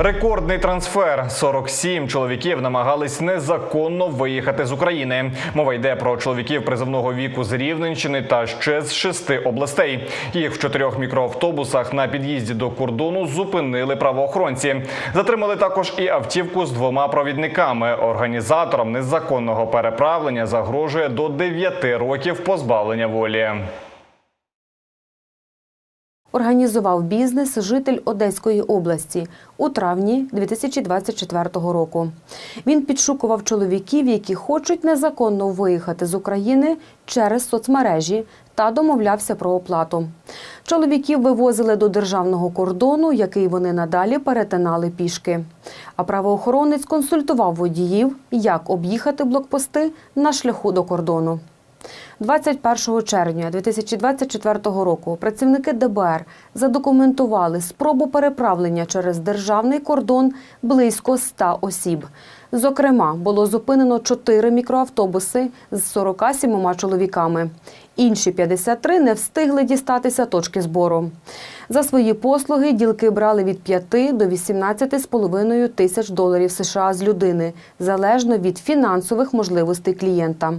Рекордний трансфер. 47 чоловіків намагались незаконно виїхати з України. Мова йде про чоловіків призовного віку з Рівненщини та ще з шести областей. Їх в чотирьох мікроавтобусах на під'їзді до кордону зупинили правоохоронці. Затримали також і автівку з двома провідниками. Організаторам незаконного переправлення загрожує до 9 років позбавлення волі. Організував бізнес житель Одеської області у травні 2024 року. Він підшукував чоловіків, які хочуть незаконно виїхати з України через соцмережі та домовлявся про оплату. Чоловіків вивозили до державного кордону, який вони надалі перетинали пішки. А правоохоронець консультував водіїв, як об'їхати блокпости на шляху до кордону. 21 червня 2024 року працівники ДБР задокументували спробу переправлення через державний кордон близько 100 осіб. Зокрема, було зупинено 4 мікроавтобуси з 47 чоловіками. Інші 53 не встигли дістатися точки збору. За свої послуги ділки брали від 5 до 18,5 тисяч доларів США з людини, залежно від фінансових можливостей клієнта.